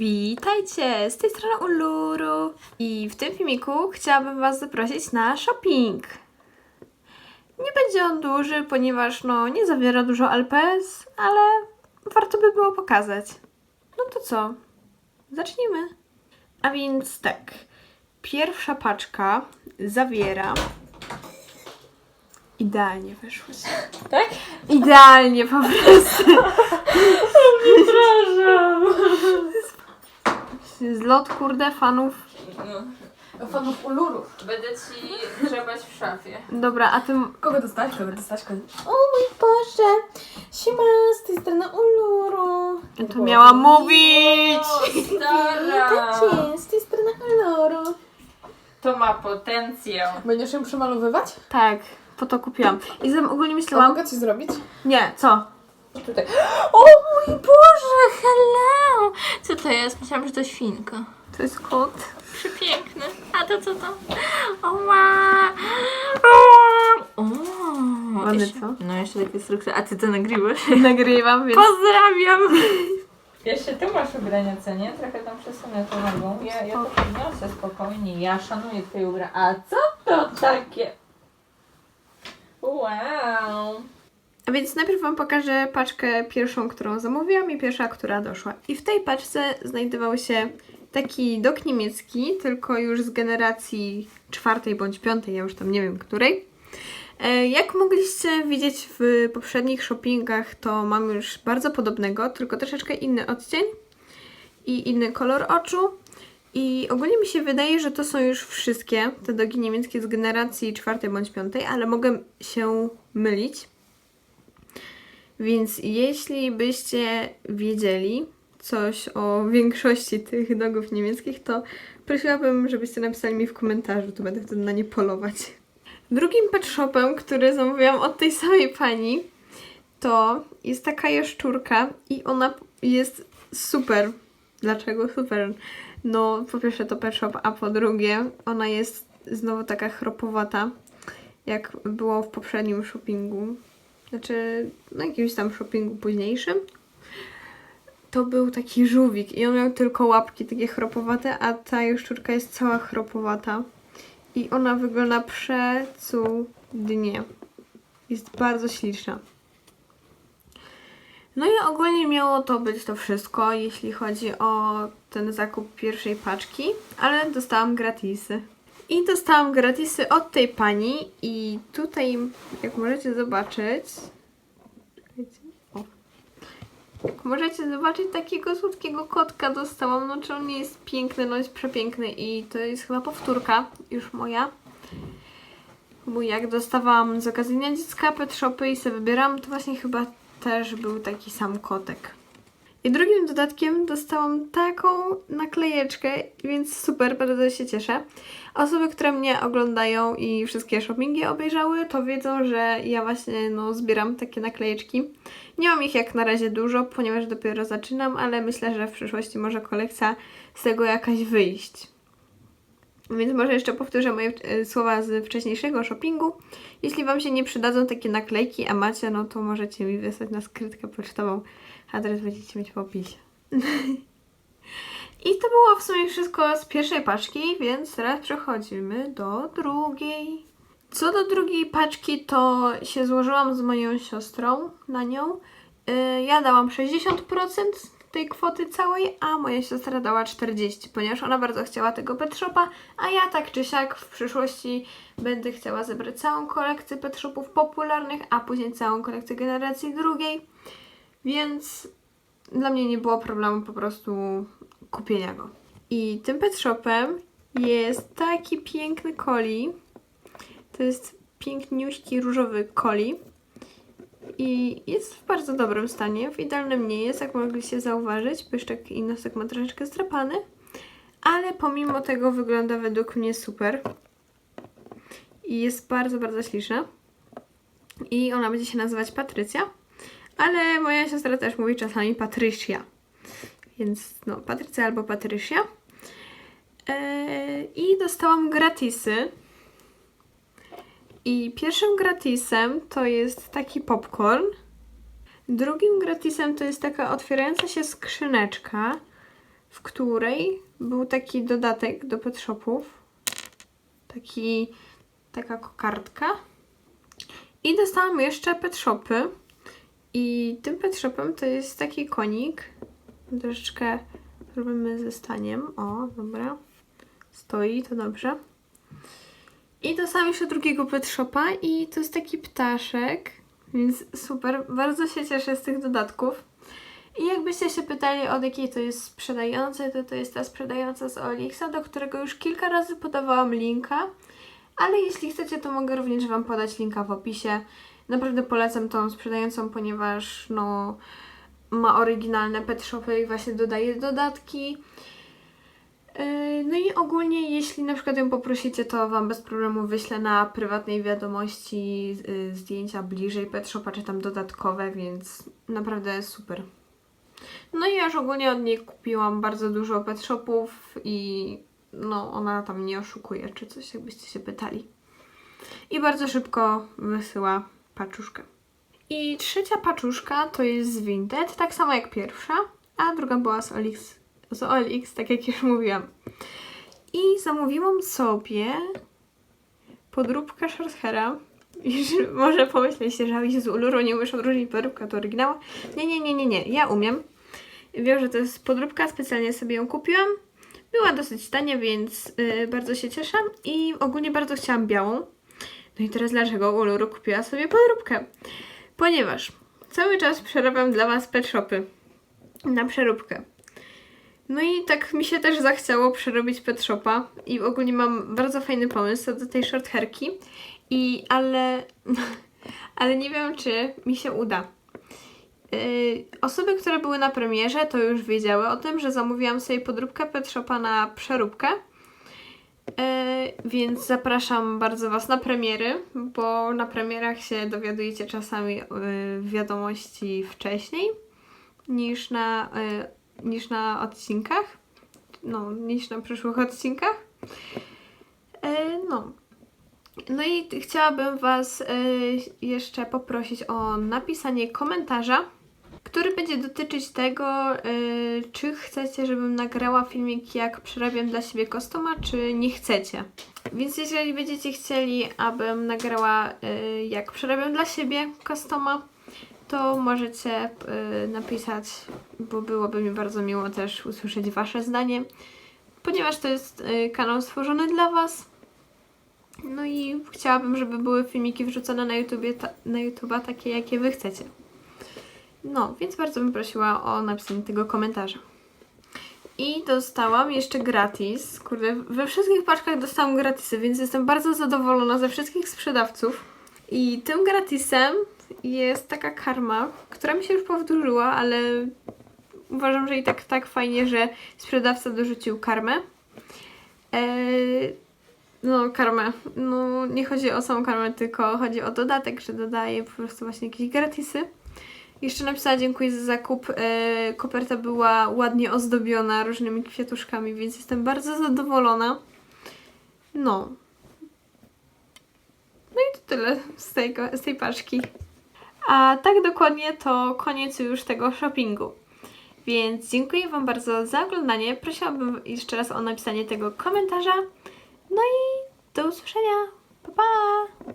Witajcie! Z tej strony Uluru i w tym filmiku chciałabym Was zaprosić na shopping. Nie będzie on duży, ponieważ no nie zawiera dużo LPS, ale warto by było pokazać. No to co? Zacznijmy. A więc tak, pierwsza paczka zawiera... Idealnie wyszło. Tak? Idealnie po prostu. Przepraszam. Zlot, kurde, fanów. No. Fanów ulurów. Będę ci grzebać w szafie. Dobra, a ty... Kogo dostać? Kogo dostać? Kogo? O mój Boże! Siema, z tej strony uluru. To miałam mówić! Stara! z tej strony Aloru. To ma potencjał. Będziesz ją przemalowywać? Tak, po to kupiłam. I zatem ogólnie A myślałam... mogę coś zrobić? Nie, co? Tutaj. O mój Boże, hello! Co to jest? Myślałam, że to świnka. To jest kot. Przepiękne. A to co to? O ma! O! Ładny, jeszcze- co? No jeszcze takie struktury. A ty to nagrywasz? Nagrywam, więc... Pozdrawiam! Jeszcze ty masz ubrania, co nie? Trochę tam przesunę tą nogą. Ja, ja to podniosę spokojnie. Ja szanuję twoje ubrania. A co to takie? Wow! A więc najpierw Wam pokażę paczkę pierwszą, którą zamówiłam i pierwsza, która doszła. I w tej paczce znajdował się taki dok niemiecki, tylko już z generacji czwartej bądź piątej, ja już tam nie wiem której. E, Jak mogliście widzieć w poprzednich shoppingach, to mam już bardzo podobnego, tylko troszeczkę inny odcień i inny kolor oczu. I ogólnie mi się wydaje, że to są już wszystkie te dogi niemieckie z generacji czwartej bądź piątej, ale mogę się mylić. Więc jeśli byście wiedzieli coś o większości tych dogów niemieckich, to prosiłabym, żebyście napisali mi w komentarzu, to będę wtedy na nie polować. Drugim pet shopem, który zamówiłam od tej samej pani, to jest taka jaszczurka i ona jest super. Dlaczego super? No, po pierwsze to pet shop, a po drugie ona jest znowu taka chropowata, jak było w poprzednim shoppingu. Znaczy, na jakimś tam shoppingu późniejszym. To był taki żółwik i on miał tylko łapki takie chropowate, a ta jaszczurka jest cała chropowata. I ona wygląda przecudnie. Jest bardzo śliczna. No i ogólnie miało to być to wszystko, jeśli chodzi o ten zakup pierwszej paczki, ale dostałam gratisy. I dostałam gratisy od tej pani i tutaj, jak możecie zobaczyć. Jak możecie zobaczyć, takiego słodkiego kotka dostałam. No, czy on nie jest piękny, no jest przepiękny i to jest chyba powtórka już moja. Bo jak dostawałam z okazji Dnia Dziecka pet shopy i sobie wybieram, to właśnie chyba też był taki sam kotek. I drugim dodatkiem dostałam taką naklejeczkę, więc super, bardzo się cieszę. Osoby, które mnie oglądają i wszystkie shoppingi obejrzały, to wiedzą, że ja właśnie no, zbieram takie naklejeczki. Nie mam ich jak na razie dużo, ponieważ dopiero zaczynam, ale myślę, że w przyszłości może kolekcja z tego jakaś wyjść. Więc może jeszcze powtórzę moje e, słowa z wcześniejszego shoppingu. Jeśli Wam się nie przydadzą takie naklejki, a macie, no to możecie mi wysłać na skrytkę pocztową. Adres będziecie mieć w opisie. I to było w sumie wszystko z pierwszej paczki, więc teraz przechodzimy do drugiej. Co do drugiej paczki, to się złożyłam z moją siostrą na nią. Yy, ja dałam 60% tej kwoty całej, a moja siostra dała 40%, ponieważ ona bardzo chciała tego pet shopa, a ja tak czy siak w przyszłości będę chciała zebrać całą kolekcję pet shopów popularnych, a później całą kolekcję generacji drugiej. Więc dla mnie nie było problemu po prostu kupienia go. I tym pet shopem jest taki piękny koli. To jest piękniuśki różowy koli. I jest w bardzo dobrym stanie. W idealnym nie jest, jak mogliście zauważyć. Pyszczek i nosek ma troszeczkę zdrapany. Ale pomimo tego wygląda według mnie super. I jest bardzo, bardzo śliczna. I ona będzie się nazywać Patrycja. Ale moja siostra też mówi czasami Patrycja. Więc no, Patrycja albo Patrycja. Eee, I dostałam gratisy. I pierwszym gratisem to jest taki popcorn. Drugim gratisem to jest taka otwierająca się skrzyneczka w której był taki dodatek do pet shopów. Taki, taka kokardka. I dostałam jeszcze pet shopy. I tym pet shopem to jest taki konik. Troszeczkę robimy ze staniem. O, dobra. Stoi, to dobrze. I dostałam jeszcze drugiego pet shopa i to jest taki ptaszek. Więc super, bardzo się cieszę z tych dodatków. I jakbyście się pytali od jakiej to jest sprzedającej, to to jest ta sprzedająca z Olixa, do którego już kilka razy podawałam linka. Ale jeśli chcecie, to mogę również Wam podać linka w opisie. Naprawdę polecam tą sprzedającą, ponieważ no, ma oryginalne pet shopy i właśnie dodaje dodatki. Yy, No i ogólnie, jeśli na przykład ją poprosicie, to Wam bez problemu wyślę na prywatnej wiadomości yy, zdjęcia bliżej pet shopa, czy tam dodatkowe, więc naprawdę super. No i ja już ogólnie od niej kupiłam bardzo dużo pet shopów i no ona tam nie oszukuje, czy coś, jakbyście się pytali. I bardzo szybko wysyła paczuszkę. I trzecia paczuszka to jest z Vinted, tak samo jak pierwsza, a druga była z OLX, z OLX tak jak już mówiłam. I zamówiłam sobie podróbkę Shorthera. I że może pomyśleliście, że z Uluru nie umiesz odróżnić podróbka od oryginału. Nie, nie, nie, nie, nie, ja umiem. Wiem, że to jest podróbka, specjalnie sobie ją kupiłam. Była dosyć tania, więc yy, bardzo się cieszę i ogólnie bardzo chciałam białą. No i teraz dlaczego Uluru kupiła sobie podróbkę? Ponieważ cały czas przerabiam dla Was pet shopy na przeróbkę. No i tak mi się też zachciało przerobić pet shopa i ogólnie mam bardzo fajny pomysł do tej short hairki i ale ale nie wiem czy mi się uda. Yy, osoby, które były na premierze, to już wiedziały o tym, że zamówiłam sobie podróbkę pet shopa na przeróbkę. Yy, więc zapraszam bardzo Was na premiery, bo na premierach się dowiadujecie czasami yy, wiadomości wcześniej niż na, yy, niż na odcinkach. No, niż na przyszłych odcinkach. Yy, no. No i chciałabym Was y, jeszcze poprosić o napisanie komentarza, który będzie dotyczyć tego, y, czy chcecie, żebym nagrała filmik, jak przerabiam dla siebie kostoma, czy nie chcecie. Więc jeżeli będziecie chcieli, abym nagrała, jak przerabiam dla siebie kostoma, to możecie y, napisać, bo byłoby mi bardzo miło też usłyszeć Wasze zdanie, ponieważ to jest y, kanał stworzony dla Was. No i chciałabym, żeby były filmiki wrzucone na, YouTubie, ta, na YouTube'a takie, jakie Wy chcecie. No, więc bardzo bym prosiła o napisanie tego komentarza. I dostałam jeszcze gratis. Kurde, we wszystkich paczkach dostałam gratisy, więc jestem bardzo zadowolona ze wszystkich sprzedawców. I tym gratisem jest taka karma, która mi się już powtórzyła, ale uważam, że i tak tak fajnie, że sprzedawca dorzucił karmę. Eee, no, karmę. No, nie chodzi o samą karmę, tylko chodzi o dodatek, że dodaje po prostu właśnie jakieś gratisy. Jeszcze napisała dziękuję za zakup. E, koperta była ładnie ozdobiona różnymi kwiatuszkami, więc jestem bardzo zadowolona. No. No i to tyle z, tego, z tej paczki. A tak dokładnie to koniec już tego shoppingu. Więc dziękuję Wam bardzo za oglądanie. Prosiłabym jeszcze raz o napisanie tego komentarza. No i do usłyszenia. Pa, pa!